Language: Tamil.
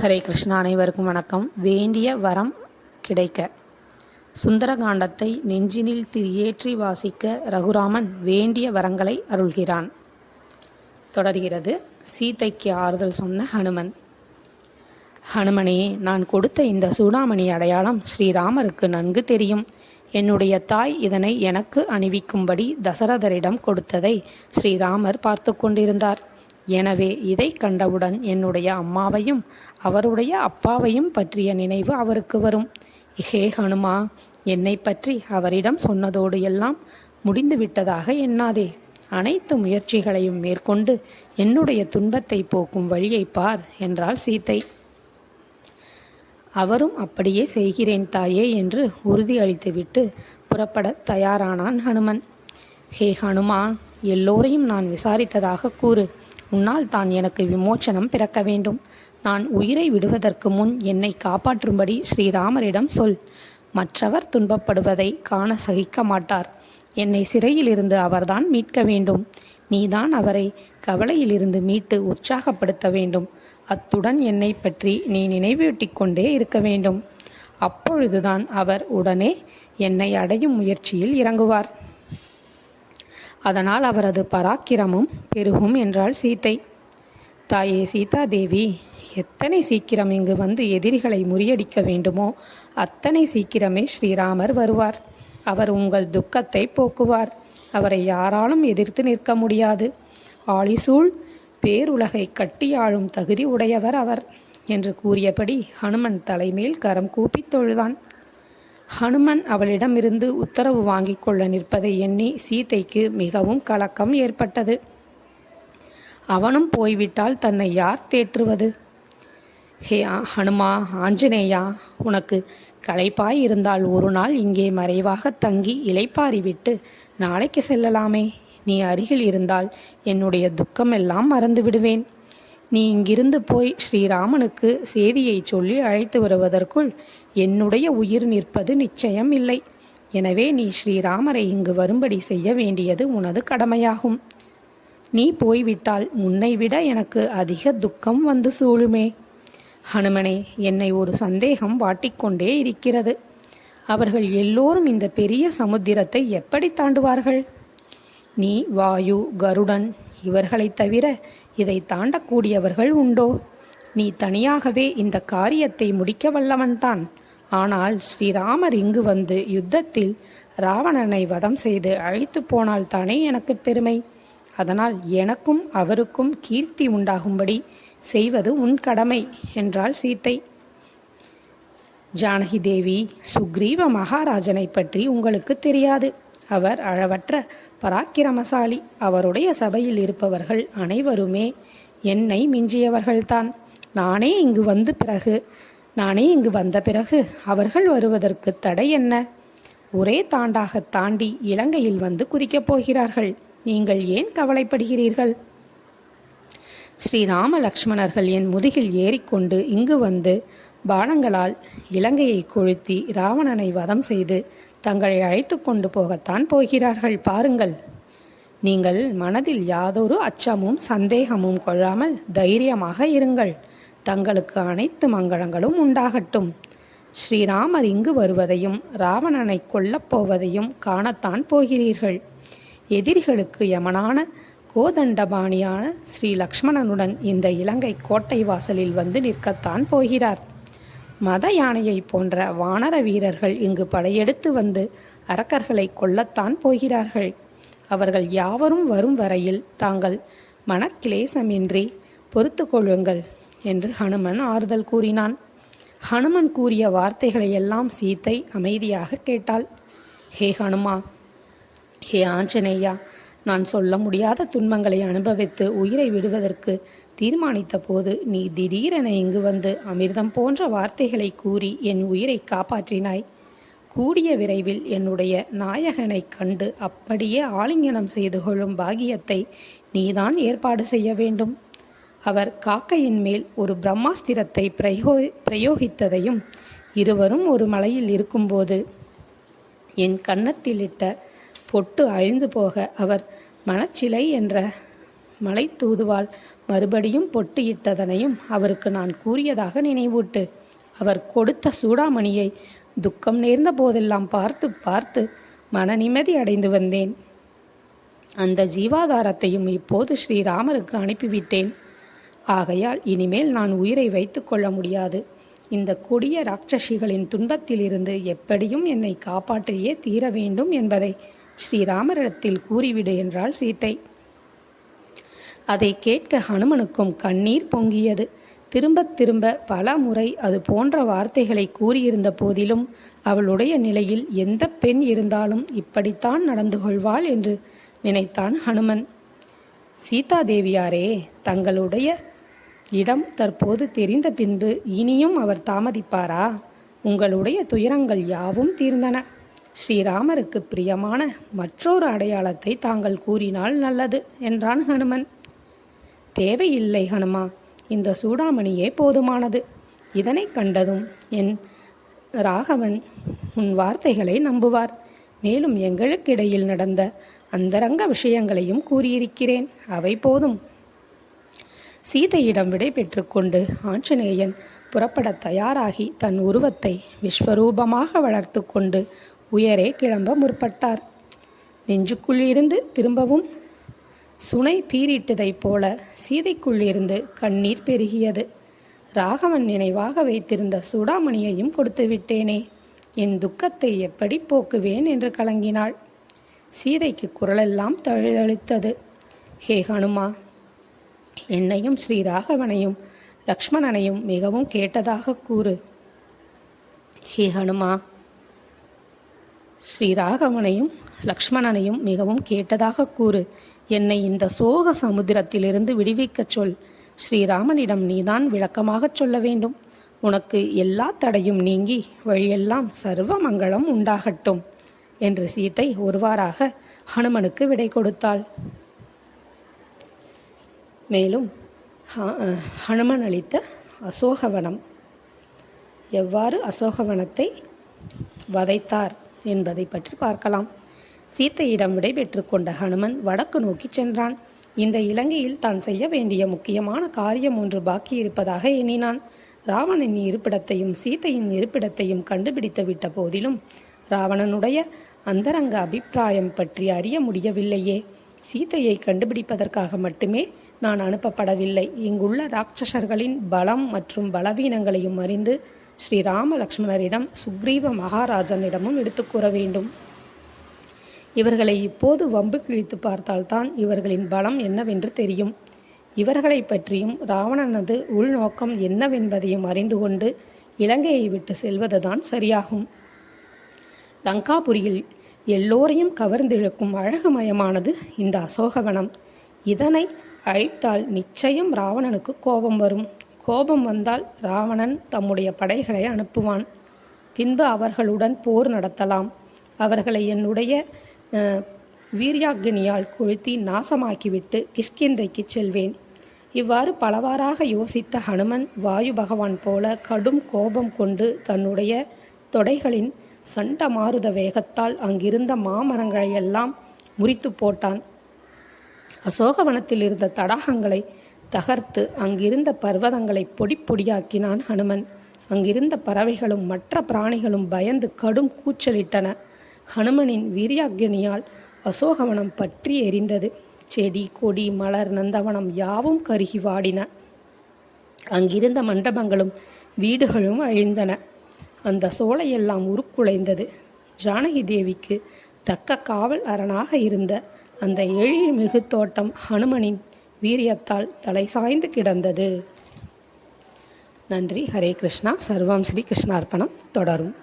ஹரே கிருஷ்ணா அனைவருக்கும் வணக்கம். வேண்டிய வரம் கிடைக்க. சுந்தரகாண்டத்தை நெஞ்சினில் திரியேற்றி வாசிக்க ரகுராமன் வேண்டிய வரங்களை அருள்கிறான். தொடர்கிறது சீதைக்கு ஆறுதல் சொன்ன ஹனுமன். ஹனுமனே நான் கொடுத்த இந்த சூடாமணி அடையாளம் ஸ்ரீராமருக்கு நன்கு தெரியும். என்னுடைய தாய் இதனை எனக்கு அணிவிக்கும்படி தசரதரிடம் கொடுத்ததை ஸ்ரீராமர் பார்த்து கொண்டிருந்தார். எனவே இதை கண்டவுடன் என்னுடைய அம்மாவையும் அவருடைய அப்பாவையும் பற்றிய நினைவு அவருக்கு வரும். ஹே ஹனுமா என்னை பற்றி அவரிடம் சொன்னதோடு எல்லாம் முடிந்துவிட்டதாக எண்ணாதே. அனைத்து முயற்சிகளையும் மேற்கொண்டு என்னுடைய துன்பத்தை போக்கும் வழியை பார் என்றாள் சீத்தை. அவரும் அப்படியே செய்கிறேன் தாயே என்று உறுதி அளித்துவிட்டு புறப்பட தயாரானான் ஹனுமன். ஹே ஹனுமா எல்லோரையும் நான் விசாரித்ததாக கூறு. உன்னால் தான் எனக்கு விமோச்சனம் பிறக்க வேண்டும். நான் உயிரை விடுவதற்கு முன் என்னை காப்பாற்றும்படி ஸ்ரீராமரிடம் சொல். மற்றவர் துன்பப்படுவதை காண சகிக்க மாட்டார். என்னை சிறையிலிருந்து அவர்தான் மீட்க வேண்டும். நீதான் அவரை கவலையிலிருந்து மீட்டு உற்சாகப்படுத்த வேண்டும். அத்துடன் என்னை பற்றி நீ நினைவூட்டி கொண்டே இருக்க வேண்டும். அப்பொழுதுதான் அவர் உடனே என்னை அடையும் முயற்சியில் இறங்குவார். அதனால் அவரது பராக்கிரமும் பெருகும் என்றாள் சீத்தை. தாயே சீதா தேவி எத்தனை சீக்கிரம் இங்கு வந்து எதிரிகளை முறியடிக்க வேண்டுமோ அத்தனை சீக்கிரமே ஸ்ரீராமர் வருவார். அவர் உங்கள் துக்கத்தை போக்குவார். அவரை யாராலும் எதிர்த்து நிற்க முடியாது. ஆளிசூழ் பேருலகை கட்டியாளும் தகுதி உடையவர் அவர் என்று கூறியபடி ஹனுமன் தலைமேல் கரம் கூப்பித் தொழுதான். ஹனுமன் அவளிடமிருந்து உத்தரவு வாங்கிக் கொள்ள நிற்பதை எண்ணி சீதைக்கு மிகவும் கலக்கம் ஏற்பட்டது. அவனும் போய்விட்டால் தன்னை யார் தேற்றுவது? ஹே ஹனுமா ஆஞ்சநேயா உனக்கு களைப்பாய் இருந்தால் ஒரு நாள் இங்கே மறைவாக தங்கி இலைப்பாரிவிட்டு நாளைக்கு செல்லலாமே. நீ அருகில் இருந்தால் என்னுடைய துக்கமெல்லாம் மறந்து விடுவேன் நீ இங்கிருந்து போய் ஸ்ரீராமனுக்கு செய்தியை சொல்லி அழைத்து வருவதற்குள் என்னுடைய உயிர் நிற்பது நிச்சயம் இல்லை. எனவே நீ ஸ்ரீராமரை இங்கு வரும்படி செய்ய வேண்டியது உனது கடமையாகும். நீ போய்விட்டால் முன்னை விட எனக்கு அதிக துக்கம் வந்து சூழுமே. ஹனுமனே என்னை ஒரு சந்தேகம் வாட்டிக்கொண்டே இருக்கிறது. அவர்கள் எல்லோரும் இந்த பெரிய சமுத்திரத்தை எப்படி தாண்டுவார்கள்? நீ வாயு கருடன் இவர்களைத் தவிர இதை தாண்டக்கூடியவர்கள் உண்டோ? நீ தனியாகவே இந்த காரியத்தை முடிக்க வல்லவன்தான். ஆனால் ஸ்ரீராமர் இங்கு வந்து யுத்தத்தில் ராவணனை வதம் செய்து அழைத்து போனால் தானே எனக்கு பெருமை? அதனால் எனக்கும் அவருக்கும் கீர்த்தி உண்டாகும்படி செய்வது உன் கடமை என்றாள் சீத்தை. ஜானகி தேவி சுக்ரீவ மகாராஜனை பற்றி உங்களுக்கு தெரியாது. அவர் அளவற்ற பராக்கிரமசாலி. அவருடைய சபையில் இருப்பவர்கள் அனைவருமே என்னை மிஞ்சியவர்கள்தான். நானே இங்கு வந்து பிறகு நானே இங்கு வந்த பிறகு அவர்கள் வருவதற்கு தடை என்ன? ஒரே தாண்டாக தாண்டி இலங்கையில் வந்து குதிக்கப் போகிறார்கள். நீங்கள் ஏன் கவலைப்படுகிறீர்கள்? ஸ்ரீராம லக்ஷ்மணர்கள் என் முதுகில் ஏறிக்கொண்டு இங்கு வந்து பானங்களால் இலங்கையை கொளுத்தி ராவணனை வதம் செய்து தங்களை அழைத்து கொண்டு போகத்தான் போகிறார்கள். பாருங்கள். நீங்கள் மனதில் யாதொரு அச்சமும் சந்தேகமும் கொள்ளாமல் தைரியமாக இருங்கள். தங்களுக்கு அனைத்து மங்களங்களும் உண்டாகட்டும். ஸ்ரீராமர் இங்கு வருவதையும் ராவணனை கொல்லப் போவதையும் காணத்தான் போகிறீர்கள். எதிரிகளுக்கு யமனான கோதண்டபாணியான ஸ்ரீ லக்ஷ்மணனுடன் இந்த இலங்கை கோட்டை வாசலில் வந்து நிற்கத்தான் போகிறார். மத யானையை போன்ற வானர வீரர்கள் இங்கு படையெடுத்து வந்து அரக்கர்களை கொல்லத்தான் போகிறார்கள். அவர்கள் யாவரும் வரும் வரையில் தாங்கள் மனக்கிளேசமின்றி பொறுத்து கொள்ளுங்கள். என்று ஹனுமன் ஆறுதல் கூறினான். ஹனுமன் கூறிய வார்த்தைகளை எல்லாம் சீத்தை அமைதியாக கேட்டாள். ஹே ஹனுமா ஹே ஆஞ்சநேயா நான் சொல்ல முடியாத துன்பங்களை அனுபவித்து உயிரை விடுவதற்கு தீர்மானித்த போது நீ திடீரென இங்கு வந்து அமிர்தம் போன்ற வார்த்தைகளை கூறி என் உயிரை காப்பாற்றினாய். கூடிய விரைவில் என்னுடைய நாயகனை கண்டு அப்படியே ஆலிங்கனம் செய்து கொள்ளும் பாகியத்தை நீதான் ஏற்பாடு செய்ய வேண்டும். அவர் காக்கையின் மேல் ஒரு பிரம்மாஸ்திரத்தை பிரயோ பிரயோகித்ததையும் இருவரும் ஒரு மலையில் இருக்கும்போது என் கன்னத்திலிட்ட பொட்டு அழிந்து போக அவர் மனச்சிலை என்ற மலை தூதுவால் மறுபடியும் பொட்டு இட்டதனையும் அவருக்கு நான் கூறியதாக நினைவூட்டு. அவர் கொடுத்த சூடாமணியை துக்கம் நேர்ந்த போதெல்லாம் பார்த்து பார்த்து மன நிம்மதி அடைந்து வந்தேன். அந்த ஜீவாதாரத்தையும் இப்போது ஸ்ரீராமருக்கு அனுப்பிவிட்டேன். ஆகையால் இனிமேல் நான் உயிரை வைத்து கொள்ள முடியாது. இந்த கொடிய ராட்சசிகளின் துன்பத்திலிருந்து எப்படியும் என்னை காப்பாற்றியே தீர வேண்டும் என்பதை ஸ்ரீராமரிடத்தில் கூறிவிடு என்றாள் சீத்தை. அதை கேட்க ஹனுமனுக்கும் கண்ணீர் பொங்கியது. திரும்ப திரும்ப பல முறை அது போன்ற வார்த்தைகளை கூறியிருந்த போதிலும் அவளுடைய நிலையில் எந்த பெண் இருந்தாலும் இப்படித்தான் நடந்து கொள்வாள் என்று நினைத்தான் ஹனுமன். சீதாதேவியாரே தங்களுடைய இடம் தற்போது தெரிந்த பின்பு இனியும் அவர் தாமதிப்பாரா? உங்களுடைய துயரங்கள் யாவும் தீர்ந்தன. ஸ்ரீராமருக்கு பிரியமான மற்றொரு அடையாளத்தை தாங்கள் கூறினால் நல்லது என்றான் ஹனுமன். தேவையில்லை ஹனுமா இந்த சூடாமணியே போதுமானது. இதனை கண்டதும் என் ராகவன் உன் வார்த்தைகளை நம்புவார். மேலும் எங்களுக்கிடையில் நடந்த அந்தரங்க விஷயங்களையும் கூறியிருக்கிறேன். அவை போதும். சீதையிடம் விடை பெற்றுக்கொண்டு ஆஞ்சநேயன் புறப்பட தயாராகி தன் உருவத்தை விஸ்வரூபமாக வளர்த்து கொண்டு உயரே கிளம்ப முற்பட்டார். நெஞ்சுக்குள் இருந்து திரும்பவும் சுனை பீரிட்டதைப் போல சீதைக்குள்ளிருந்து கண்ணீர் பெருகியது. ராகவன் நினைவாக வைத்திருந்த சூடாமணியையும் கொடுத்து விட்டேனே என் துக்கத்தை எப்படி போக்குவேன் என்று கலங்கினாள். சீதைக்கு குரலெல்லாம் தழுதழுத்தது. ஹே ஹனுமா என்னையும் ஸ்ரீராகவனையும் லக்ஷ்மணனையும் மிகவும் கேட்டதாக கூறு. ஹே ஹனுமா ஸ்ரீராகவனையும் லக்ஷ்மணனையும் மிகவும் கேட்டதாக கூறு. என்னை இந்த சோக சமுத்திரத்திலிருந்து விடுவிக்கச் சொல். ஸ்ரீராமனிடம் நீதான் விளக்கமாகச் சொல்ல வேண்டும். உனக்கு எல்லா தடையும் நீங்கி வழியெல்லாம் சர்வ மங்களம் உண்டாகட்டும் என்று சீத்தை ஒருவாறாக ஹனுமனுக்கு விடை கொடுத்தாள். மேலும் ஹனுமன் அளித்த அசோகவனம். எவ்வாறு அசோகவனத்தை வதைத்தார் என்பதை பற்றி பார்க்கலாம். சீத்தையிடம் விடைபெற்று கொண்ட ஹனுமன் வடக்கு நோக்கி சென்றான். இந்த இலங்கையில் தான் செய்ய வேண்டிய முக்கியமான காரியம் ஒன்று பாக்கி இருப்பதாக எண்ணினான். ராவணனின் இருப்பிடத்தையும் சீத்தையின் இருப்பிடத்தையும் கண்டுபிடித்து விட்ட போதிலும் ராவணனுடைய அந்தரங்க அபிப்பிராயம் பற்றி அறிய முடியவில்லையே. சீத்தையை கண்டுபிடிப்பதற்காக மட்டுமே நான் அனுப்பப்படவில்லை. இங்குள்ள ராட்சசர்களின் பலம் மற்றும் பலவீனங்களையும் அறிந்து ஸ்ரீ லக்ஷ்மணரிடம் சுக்ரீவ மகாராஜனிடமும் எடுத்து கூற வேண்டும். இவர்களை இப்போது வம்பு கிழித்து பார்த்தால்தான் இவர்களின் பலம் என்னவென்று தெரியும். இவர்களை பற்றியும் ராவணனது உள்நோக்கம் என்னவென்பதையும் அறிந்து கொண்டு இலங்கையை விட்டு செல்வதுதான் சரியாகும். லங்காபுரியில் எல்லோரையும் கவர்ந்திழுக்கும் அழகுமயமானது இந்த அசோகவனம். இதனை அழித்தால் நிச்சயம் ராவணனுக்கு கோபம் வரும். கோபம் வந்தால் ராவணன் தம்முடைய படைகளை அனுப்புவான். பின்பு அவர்களுடன் போர் நடத்தலாம். அவர்களை என்னுடைய வீரியாக்னியால் கொளுத்தி நாசமாக்கிவிட்டு கிஷ்கிந்தைக்கு செல்வேன். இவ்வாறு பலவாறாக யோசித்த ஹனுமன் வாயு பகவான் போல கடும் கோபம் கொண்டு தன்னுடைய தொடைகளின் சண்ட மாறுத வேகத்தால் அங்கிருந்த மாமரங்களையெல்லாம் முறித்து போட்டான். அசோகவனத்தில் இருந்த தடாகங்களை தகர்த்து அங்கிருந்த பர்வதங்களை பொடி பொடியாக்கினான் ஹனுமன். அங்கிருந்த பறவைகளும் மற்ற பிராணிகளும் பயந்து கடும் கூச்சலிட்டன. ஹனுமனின் வீரியாக்கினியால் அசோகவனம் பற்றி எரிந்தது. செடி கொடி மலர் நந்தவனம் யாவும் கருகி வாடின. அங்கிருந்த மண்டபங்களும் வீடுகளும் அழிந்தன. அந்த சோலையெல்லாம் உருக்குலைந்தது. ஜானகி தேவிக்கு தக்க காவல் அரணாக இருந்த அந்த எழில்மிகு தோட்டம் ஹனுமனின் வீரியத்தால் தலை சாய்ந்து கிடந்தது. நன்றி. ஹரே கிருஷ்ணா. சர்வம் ஸ்ரீ கிருஷ்ணார்ப்பணம். தொடரும்.